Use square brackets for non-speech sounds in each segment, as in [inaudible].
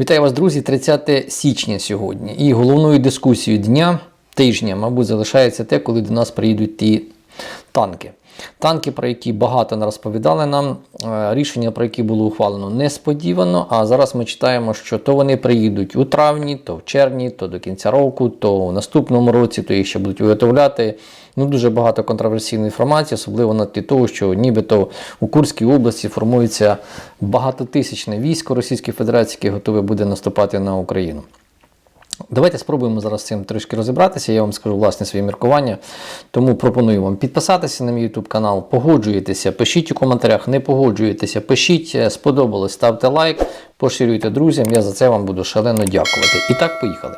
Вітаю вас, друзі! 30 січня сьогодні. І головною дискусією дня, тижня, мабуть, залишається те, коли до нас приїдуть ті танки. Танки, про які багато не розповідали нам, е, рішення, про які було ухвалено несподівано. А зараз ми читаємо, що то вони приїдуть у травні, то в червні, то до кінця року, то в наступному році, то їх ще будуть виготовляти. Ну, дуже багато контроверсійної інформації, особливо на тлі того, що нібито у Курській області формується багатотисячне військо Російської Федерації, яке готове буде наступати на Україну. Давайте спробуємо зараз з цим трішки розібратися. Я вам скажу власне свої міркування. Тому пропоную вам підписатися на мій YouTube канал, погоджуєтеся, пишіть у коментарях, не погоджуєтеся, пишіть, е, сподобалось, ставте лайк, поширюйте друзям. Я за це вам буду шалено дякувати. І так, поїхали.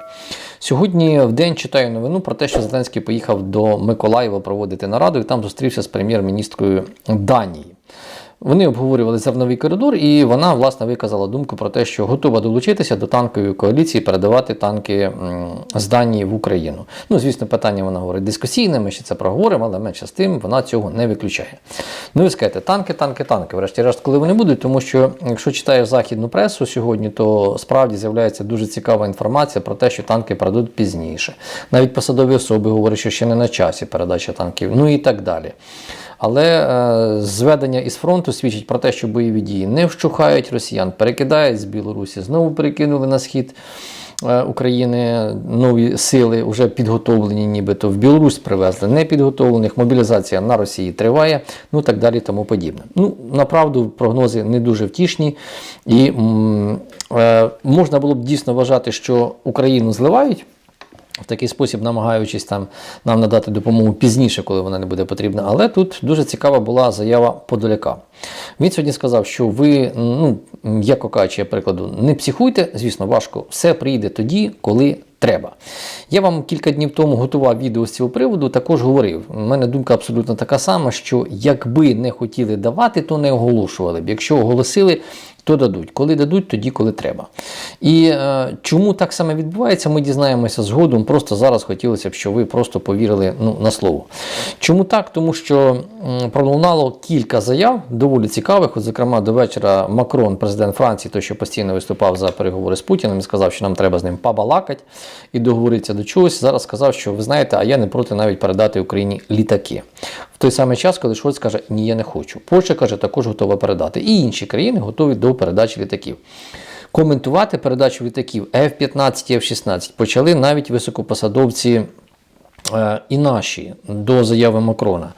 Сьогодні в день читаю новину про те, що Зеленський поїхав до Миколаєва проводити нараду і там зустрівся з прем'єр-міністрою Данії. Вони обговорювали зерновий коридор, і вона власне виказала думку про те, що готова долучитися до танкової коаліції, передавати танки з Данії в Україну. Ну, звісно, питання вона говорить дискусійне, ми ще це проговоримо, але менше з тим вона цього не виключає. Ну, ви скажете, танки, танки, танки. Врешті-решт, коли вони будуть, тому що якщо читаєш західну пресу сьогодні, то справді з'являється дуже цікава інформація про те, що танки передадуть пізніше. Навіть посадові особи говорять, що ще не на часі передача танків, ну і так далі. Але е, зведення із фронту свідчить про те, що бойові дії не вщухають росіян, перекидають з Білорусі, знову перекинули на схід е, України нові сили, вже підготовлені, нібито в Білорусь привезли непідготовлених. Мобілізація на Росії триває, ну так далі, тому подібне. Ну, направду, прогнози не дуже втішні, і м, е, можна було б дійсно вважати, що Україну зливають. В такий спосіб намагаючись там нам надати допомогу пізніше, коли вона не буде потрібна. Але тут дуже цікава була заява Подоляка. Він сьогодні сказав, що ви, ну, яко кажучи, я прикладу, не психуйте, звісно, важко, все прийде тоді, коли треба. Я вам кілька днів тому готував відео з цього приводу, також говорив. У мене думка абсолютно така сама, що якби не хотіли давати, то не оголошували б. Якщо оголосили, то дадуть. Коли дадуть, тоді коли треба. І е, чому так саме відбувається, ми дізнаємося згодом. Просто зараз хотілося б, щоб ви просто повірили ну, на слово. Чому так? Тому що м, пролунало кілька заяв, доволі цікавих. От, зокрема, до вечора Макрон, президент Франції, той, що постійно виступав за переговори з Путіним, і сказав, що нам треба з ним побалакати і договоритися до чогось. Зараз сказав, що ви знаєте, а я не проти навіть передати Україні літаки. Той самий час, коли Шольц каже, ні, я не хочу. Польща каже, також готова передати. І інші країни готові до передачі літаків. Коментувати передачу літаків F-15 і F-16 почали навіть високопосадовці і наші до заяви Макрона.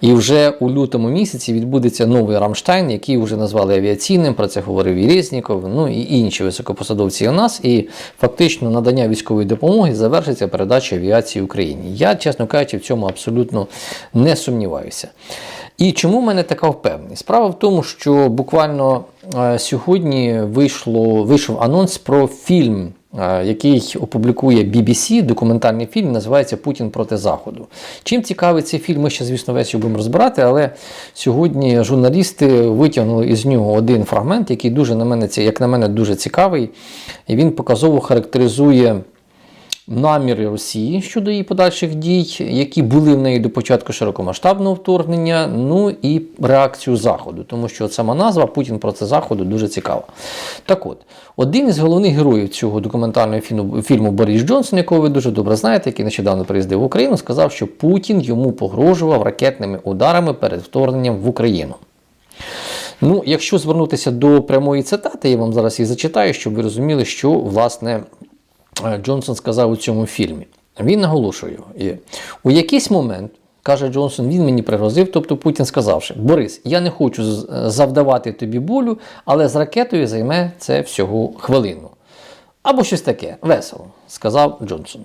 І вже у лютому місяці відбудеться новий Рамштайн, який вже назвали авіаційним, про це говорив і Резніков, ну і інші високопосадовці у нас. І фактично надання військової допомоги завершиться передача авіації Україні. Я, чесно кажучи, в цьому абсолютно не сумніваюся. І чому в мене така впевненість? Справа в тому, що буквально е, сьогодні вийшло, вийшов анонс про фільм, е, який опублікує BBC, документальний фільм, називається Путін проти Заходу. Чим цікавий цей фільм, ми ще, звісно, весь будемо розбирати, але сьогодні журналісти витягнули із нього один фрагмент, який дуже на мене, як на мене, дуже цікавий, і він показово характеризує наміри Росії щодо її подальших дій, які були в неї до початку широкомасштабного вторгнення, ну і реакцію Заходу, тому що сама назва Путін проти Заходу дуже цікава. Так от, один із головних героїв цього документального фільму, фільму Борис Джонсон, якого ви дуже добре знаєте, який нещодавно приїздив в Україну, сказав, що Путін йому погрожував ракетними ударами перед вторгненням в Україну. Ну, якщо звернутися до прямої цитати, я вам зараз її зачитаю, щоб ви розуміли, що власне Джонсон сказав у цьому фільмі. Він наголошує, у якийсь момент, каже Джонсон, він мені пригрозив, тобто Путін сказавши, Борис, я не хочу завдавати тобі болю, але з ракетою займе це всього хвилину. Або щось таке, весело, сказав Джонсон.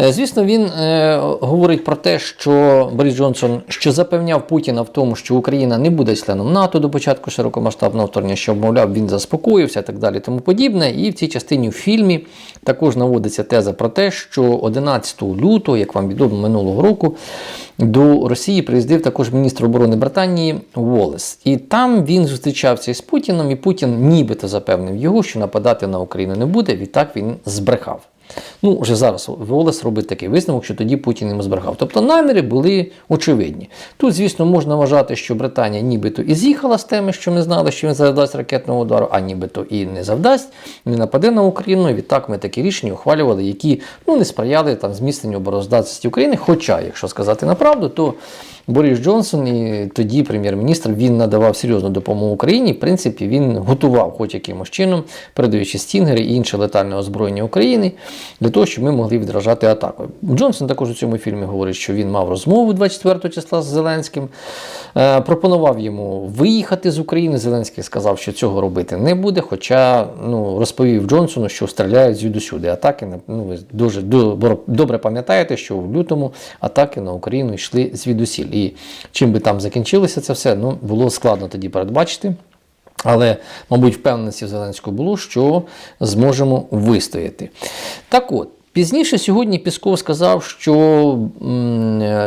Е, Звісно, він е, говорить про те, що Борис Джонсон що запевняв Путіна в тому, що Україна не буде членом НАТО до початку широкомасштабного вторгнення, що мовляв, він заспокоївся і так далі, тому подібне. І в цій частині в фільмі також наводиться теза про те, що 11 лютого, як вам відомо, минулого року, до Росії приїздив також міністр оборони Британії Волес. І там він зустрічався із Путіном, і Путін нібито запевнив його, що нападати на Україну не буде. Відтак він збрехав. Ну, вже зараз Волес робить такий висновок, що тоді Путін йому збрехав. Тобто наміри були очевидні. Тут, звісно, можна вважати, що Британія нібито і з'їхала з теми, що ми знали, що він завдасть ракетного удару, а нібито і не завдасть, не нападе на Україну. І відтак ми такі рішення ухвалювали, які ну, не сприяли там зміцненню обороздатності України. Хоча, якщо сказати на правду, то Борис Джонсон і тоді прем'єр-міністр він надавав серйозну допомогу Україні. В принципі, він готував, хоч якимось чином, передаючи стінгери і інше летальне озброєння України для того, щоб ми могли відражати атаку. Джонсон також у цьому фільмі говорить, що він мав розмову 24 числа з Зеленським, е, пропонував йому виїхати з України. Зеленський сказав, що цього робити не буде. Хоча ну, розповів Джонсону, що стріляють звідусюди. Атаки на ну, ви дуже добре, пам'ятаєте, що в лютому атаки на Україну йшли звідусіль. І чим би там закінчилося це все, ну було складно тоді передбачити. Але, мабуть, впевненості в Зеленського було, що зможемо вистояти. Так от, пізніше сьогодні Пісков сказав, що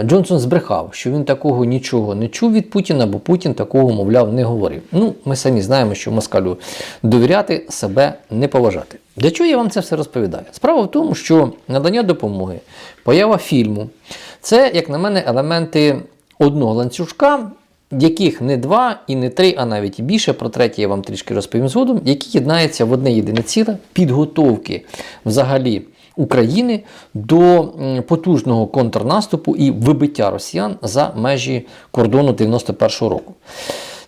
Джонсон збрехав, що він такого нічого не чув від Путіна, бо Путін такого, мовляв, не говорив. Ну, ми самі знаємо, що москалю довіряти себе не поважати. Для чого я вам це все розповідаю? Справа в тому, що надання допомоги, поява фільму це, як на мене, елементи одного ланцюжка, яких не два і не три, а навіть і більше. Про третє я вам трішки розповім згодом, які єднаються в одне єдине ціле підготовки взагалі. України до потужного контрнаступу і вибиття росіян за межі кордону 91-го року.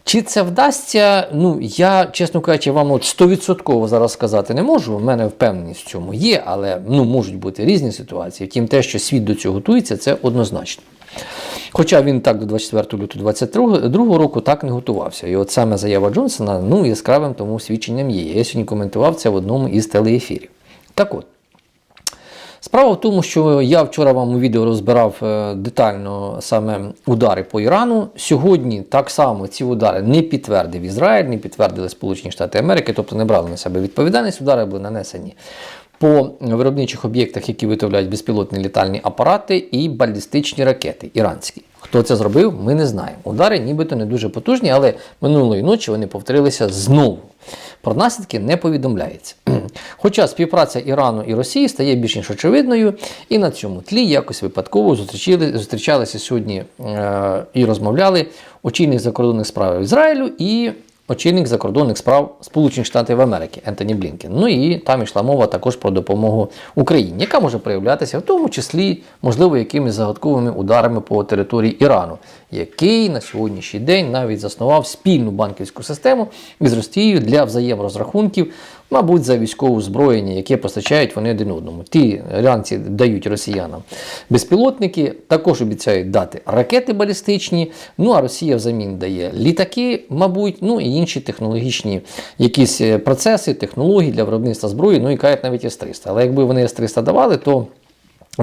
Чи це вдасться? Ну, я, чесно кажучи, вам от 100% зараз сказати не можу. У мене впевненість в цьому є, але ну, можуть бути різні ситуації. Втім, те, що світ до цього готується, це однозначно. Хоча він так до 24 лютого 22 року так не готувався. І от саме заява Джонсона ну, яскравим тому свідченням є. Я сьогодні коментував це в одному із телеефірів. Так от. Справа в тому, що я вчора вам у відео розбирав е, детально саме удари по Ірану. Сьогодні так само ці удари не підтвердив Ізраїль, не підтвердили Сполучені Штати Америки, тобто не брали на себе відповідальність. Удари були нанесені по виробничих об'єктах, які виготовляють безпілотні літальні апарати і балістичні ракети іранські. Хто це зробив, ми не знаємо. Удари нібито не дуже потужні, але минулої ночі вони повторилися знову. Про наслідки не повідомляється. [clears throat] Хоча співпраця Ірану і Росії стає більш ніж очевидною, і на цьому тлі якось випадково зустрічали, зустрічалися сьогодні е, і розмовляли очільник закордонних справ Ізраїлю і очільник закордонних справ Сполучених Штатів Америки Ентоні Блінкен. Ну і там йшла мова також про допомогу Україні, яка може проявлятися в тому числі, можливо, якимись загадковими ударами по території Ірану, який на сьогоднішній день навіть заснував спільну банківську систему із Росією для взаєморозрахунків. Мабуть, за військове озброєння, яке постачають вони один одному. Ті іранці дають росіянам безпілотники, також обіцяють дати ракети балістичні. Ну а Росія взамін дає літаки, мабуть, ну і інші технологічні якісь е, процеси, технології для виробництва зброї. Ну і кають навіть С-300. Але якби вони С-300 давали, то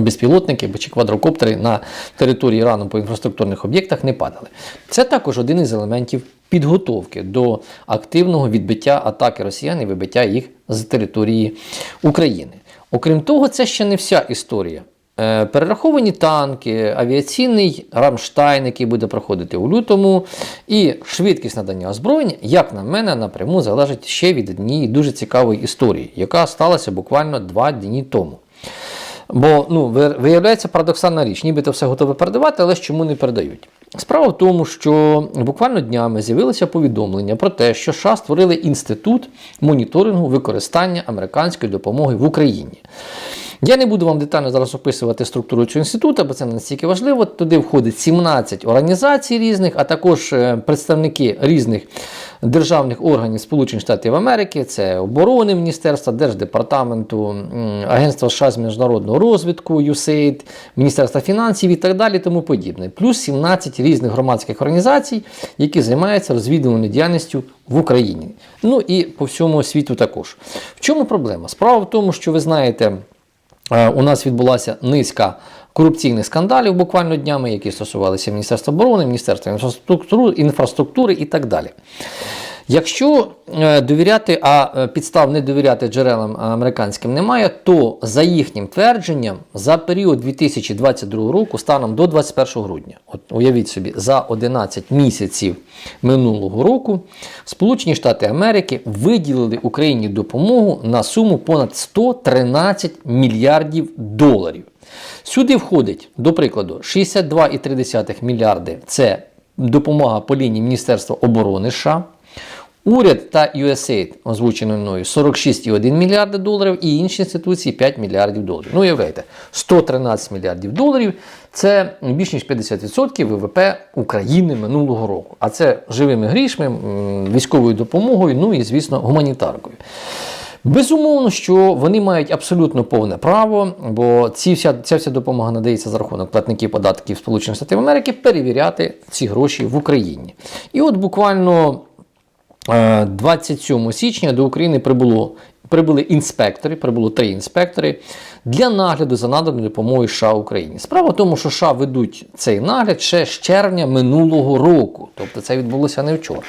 безпілотники чи квадрокоптери на території Ірану по інфраструктурних об'єктах не падали. Це також один із елементів підготовки до активного відбиття атаки росіян і вибиття їх з території України. Окрім того, це ще не вся історія. Е, Перераховані танки, авіаційний Рамштайн, який буде проходити у лютому, і швидкість надання озброєння, як на мене, напряму залежить ще від однієї дуже цікавої історії, яка сталася буквально два дні тому. Бо ну, ви- виявляється парадоксальна річ, нібито все готове передавати, але ж чому не передають? Справа в тому, що буквально днями з'явилося повідомлення про те, що США створили інститут моніторингу використання американської допомоги в Україні. Я не буду вам детально зараз описувати структуру цього інституту, бо це не настільки важливо. Туди входить 17 організацій різних, а також е, представники різних державних органів Сполучених Штатів Америки, це оборони Міністерства, Держдепартаменту, Агентства США з міжнародного розвитку, USAID, Міністерства фінансів і так далі, тому подібне. Плюс 17 різних громадських організацій, які займаються розвідувальною діяльністю в Україні. Ну і по всьому світу також. В чому проблема? Справа в тому, що ви знаєте. Е, У нас відбулася низка корупційних скандалів буквально днями, які стосувалися Міністерства оборони, Міністерства інфраструктури, інфраструктури і так далі. Якщо е, довіряти, а е, підстав не довіряти джерелам американським немає, то за їхнім твердженням за період 2022 року, станом до 21 грудня, от уявіть собі, за 11 місяців минулого року Сполучені Штати Америки виділили Україні допомогу на суму понад 113 мільярдів доларів. Сюди входить, до прикладу, 62,3 мільярди це допомога по лінії Міністерства оборони США. Уряд та USAID, озвучено мною, 46,1 мільярди доларів і інші інституції 5 мільярдів доларів. Ну, уявляєте, 113 мільярдів доларів це більш ніж 50% ВВП України минулого року. А це живими грішми, військовою допомогою, ну і, звісно, гуманітаркою. Безумовно, що вони мають абсолютно повне право, бо ці вся, ця вся допомога надається за рахунок платників податків Сполучених Штатів Америки перевіряти ці гроші в Україні. І от буквально 27 січня до України прибуло. Прибули інспектори, прибуло три інспектори для нагляду за наданою допомогою США Україні. Справа в тому, що США ведуть цей нагляд ще з червня минулого року, тобто це відбулося не вчора.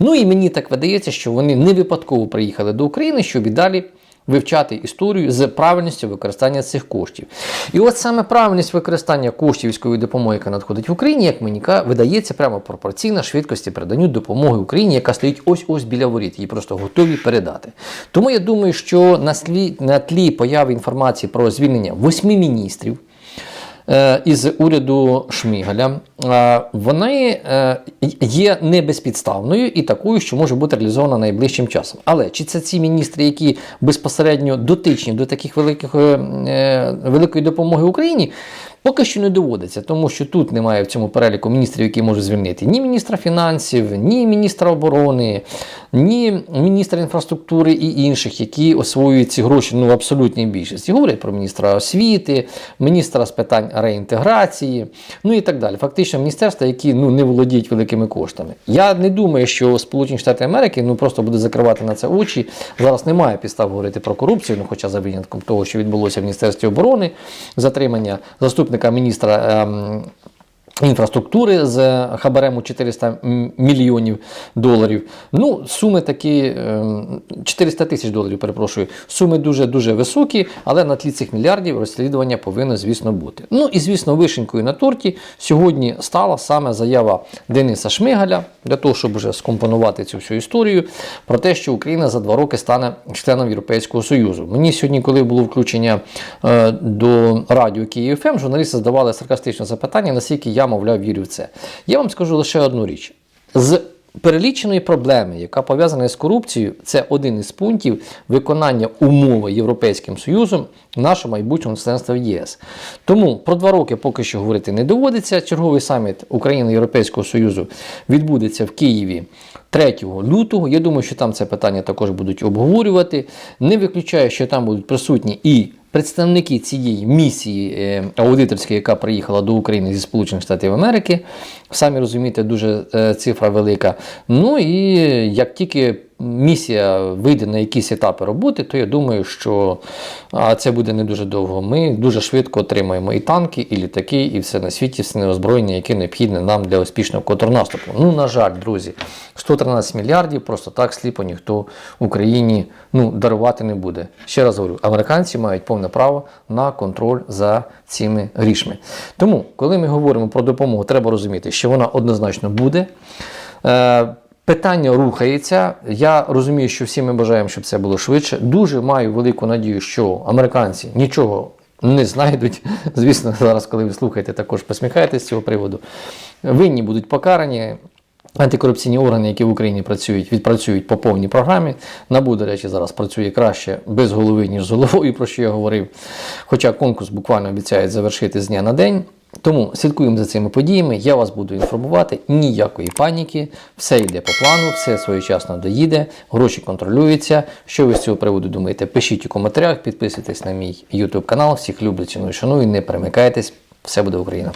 Ну і мені так видається, що вони не випадково приїхали до України, щоб і далі вивчати історію з правильністю використання цих коштів. І от саме правильність використання коштів військової допомоги, яка надходить в Україні, як мені видається прямо пропорційна швидкості переданню допомоги Україні, яка стоїть ось ось біля воріт. Її просто готові передати. Тому я думаю, що на тлі, на тлі появи інформації про звільнення восьми міністрів із уряду Шмигаля, е, вони е, є не безпідставною і такою, що може бути реалізована найближчим часом. Але чи це ці міністри, які безпосередньо дотичні до таких великих, е, е, великої допомоги Україні? Поки що не доводиться, тому що тут немає в цьому переліку міністрів, які можуть звільнити ні міністра фінансів, ні міністра оборони, ні міністра інфраструктури і інших, які освоюють ці гроші ну, в абсолютній більшості. Говорять про міністра освіти, міністра з питань реінтеграції, ну і так далі. Фактично, міністерства, які ну, не володіють великими коштами. Я не думаю, що Сполучені Штати Америки ну, просто буде закривати на це очі. Зараз немає підстав говорити про корупцію, ну, хоча за винятком того, що відбулося в Міністерстві оборони, затримання заступника міністра. Ем, Інфраструктури з хабарем у 400 мільйонів доларів. Ну, суми такі ем, 400 тисяч доларів, перепрошую. Суми дуже-дуже високі, але на тлі цих мільярдів розслідування повинно, звісно, бути. Ну і звісно, вишенькою на торті сьогодні стала саме заява Дениса Шмигаля для того, щоб вже скомпонувати цю всю історію про те, що Україна за два роки стане членом Європейського Союзу. Мені сьогодні, коли було включення е, до радіо Київ ФМ, журналісти задавали саркастичне запитання, наскільки я, мовляв, вірю в це. Я вам скажу лише одну річ. З переліченої проблеми, яка пов'язана з корупцією, це один із пунктів виконання умови Європейським Союзом нашого майбутнього членства в ЄС. Тому про два роки поки що говорити не доводиться. Черговий саміт України Європейського Союзу відбудеться в Києві 3 лютого. Я думаю, що там це питання також будуть обговорювати. Не виключаю, що там будуть присутні і представники цієї місії е, аудиторської, яка приїхала до України зі Сполучених Штатів Америки. Самі розумієте, дуже е, цифра велика. Ну і як тільки місія вийде на якісь етапи роботи, то я думаю, що це буде не дуже довго. Ми дуже швидко отримаємо і танки, і літаки, і все на світі, все озброєння, яке необхідне нам для успішного контрнаступу. Ну, на жаль, друзі, 113 мільярдів просто так сліпо ніхто Україні ну, дарувати не буде. Ще раз говорю, американці мають повне право на контроль за цими грішми. Тому, коли ми говоримо про допомогу, треба розуміти, що вона однозначно буде. Питання рухається. Я розумію, що всі ми бажаємо, щоб це було швидше. Дуже маю велику надію, що американці нічого не знайдуть. [laughs] Звісно, зараз, коли ви слухаєте, також посміхаєтесь з цього приводу. Винні будуть покарані. Антикорупційні органи, які в Україні працюють, відпрацюють по повній програмі. НАБУ, до речі, зараз працює краще без голови, ніж з головою, про що я говорив. Хоча конкурс буквально обіцяють завершити з дня на день. Тому слідкуємо за цими подіями. Я вас буду інформувати. Ніякої паніки, все йде по плану, все своєчасно доїде, гроші контролюються. Що ви з цього приводу думаєте? Пишіть у коментарях, підписуйтесь на мій YouTube канал. Всіх люблю, ціную, шаную, не перемикайтесь. Все буде Україна.